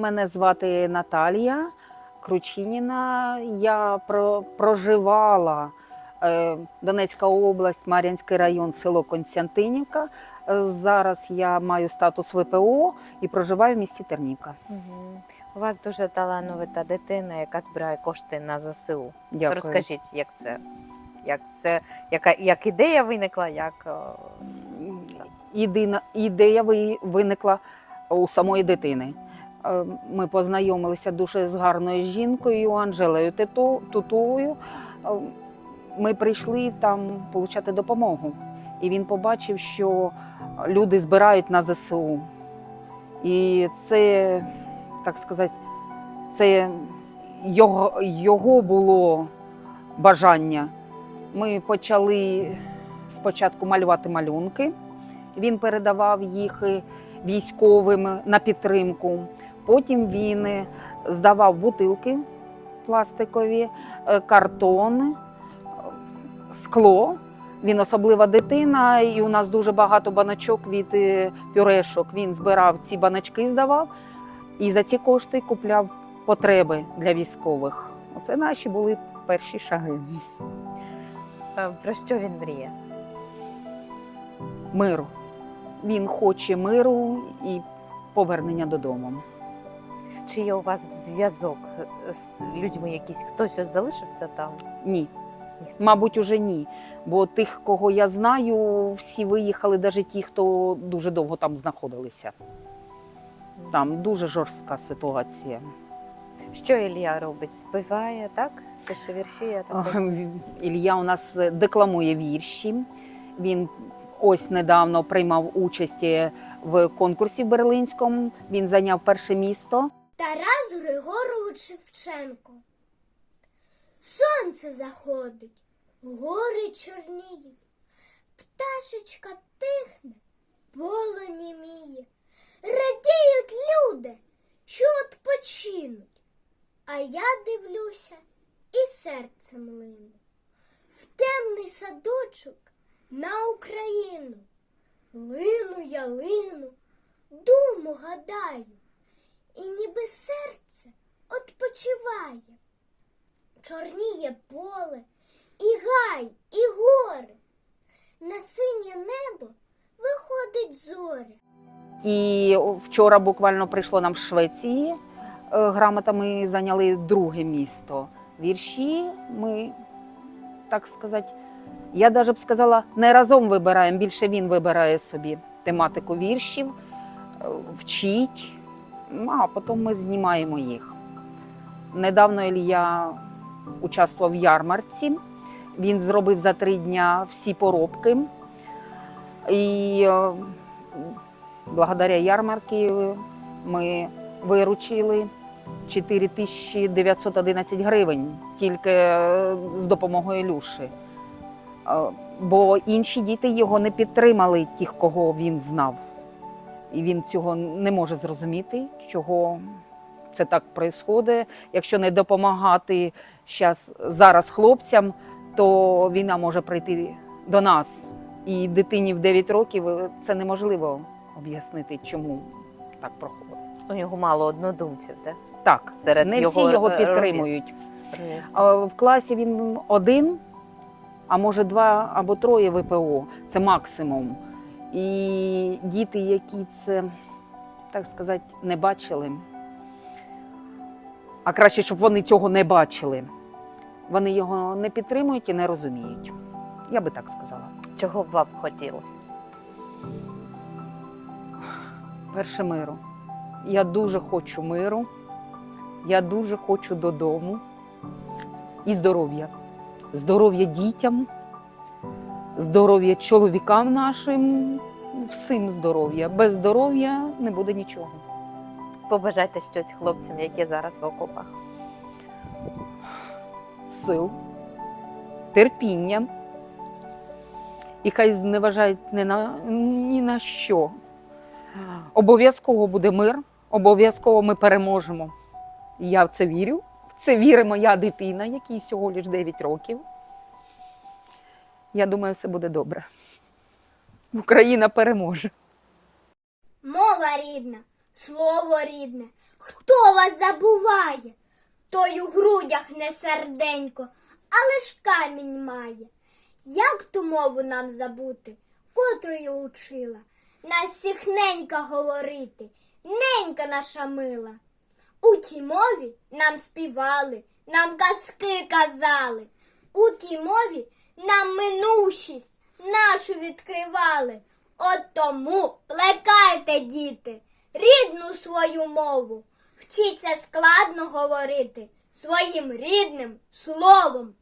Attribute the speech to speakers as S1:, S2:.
S1: Мене звати Наталія Кручиніна. Я про, проживала е, Донецька область, Мар'янський район, село Константинівка. Е, Зараз я маю статус ВПО і проживаю в місті Тернівка.
S2: Угу. У вас дуже талановита дитина, яка збирає кошти на ЗСУ.
S1: Дякую.
S2: Розкажіть, як це? Як це, яка як ідея виникла, як о.
S1: Ідина, ідея ви- виникла у самої дитини. Е, Ми познайомилися дуже з гарною жінкою Анжелою Тутовою. Е, Ми прийшли там отримати допомогу. І він побачив, що люди збирають на ЗСУ. І це, так сказати, це його, його було бажання. Ми почали спочатку малювати малюнки. Він передавав їх військовим на підтримку. Потім він е, здавав бутилки пластикові, е, картон, е, скло. Він особлива дитина, і у нас дуже багато баночок від пюрешок. Він збирав ці баночки, здавав і за ці кошти купляв потреби для військових. Оце наші були перші шаги.
S2: Про що він мріє?
S1: Миру. Він хоче миру і повернення додому.
S2: Чи є у вас зв'язок з людьми якісь? Хтось ось залишився там?
S1: Ні.
S2: Ніхто?
S1: Мабуть, уже ні. Бо тих, кого я знаю, всі виїхали, навіть ті, хто дуже довго там знаходилися. Там дуже жорстка ситуація.
S2: Що Ілля робить? Співає, так? Пише вірші, я так розумію.
S1: Ілля у нас декламує вірші. Він ось недавно приймав участь в конкурсі в Берлинському. Він зайняв перше місто.
S3: Тарас Григорович Шевченко. Сонце заходить, гори чорніють, пташечка тихне, поле німіє. Радіють люди, що відпочинуть. А я дивлюся і серцем лину. В темний садочок на Україну. Лину я лину, думу гадаю і ніби серце odpoczywає. Чорніє поле, і гай, і гори. На синє небо виходить зоря.
S1: І вчора буквально прийшло нам з Швеції е, грамота. Ми зайняли друге місто. Вірші ми, так сказати, я навіть б сказала, не разом вибираємо, більше він вибирає собі тематику віршів, е, вчить, а потім ми знімаємо їх. Недавно Ілля участвував в ярмарці. Він зробив за три дня всі поробки. І е, благодаря ярмарки ми виручили 4911 гривень тільки е, з допомогою Люші. Е, Бо інші діти його не підтримали, тих, кого він знав. І він цього не може зрозуміти, чого це так відбувається. Якщо не допомагати щас, зараз хлопцям, то війна може прийти до нас. І дитині в 9 років е, це неможливо об'яснити, чому так проходить.
S2: У нього мало однодумців, так?
S1: Так,
S2: Серед
S1: не всі його підтримують. А В класі він один, а може два або троє ВПО. Це максимум. І діти, які це, так сказати, не бачили. А краще, щоб вони цього не бачили. Вони його не підтримують і не розуміють. Я би так сказала.
S2: Чого б вам хотілося?
S1: Перше миру. Я дуже хочу миру. Я дуже хочу додому. І здоров'я. Здоров'я дітям, здоров'я чоловікам нашим, всім здоров'я. Без здоров'я не буде нічого.
S2: Побажайте щось хлопцям, які зараз в окопах.
S1: Сил, терпіння. І хай зневажають ні на, ні на що. Обов'язково буде мир, обов'язково ми переможемо. Я в це вірю. В це вірить моя дитина, якій всього лиш 9 років. Я думаю, все буде добре. Україна переможе.
S3: Мова рідна, слово рідне, Хто вас забуває? Той у грудях не серденько, але ж камінь має. Як ту мову нам забути, котрою учила? Нас всіх ненька говорити, ненька наша мила. У тій мові нам співали, нам казки казали. У тій мові нам минущість нашу відкривали. От тому плекайте, діти, рідну свою мову. Вчіться складно говорити своїм рідним словом.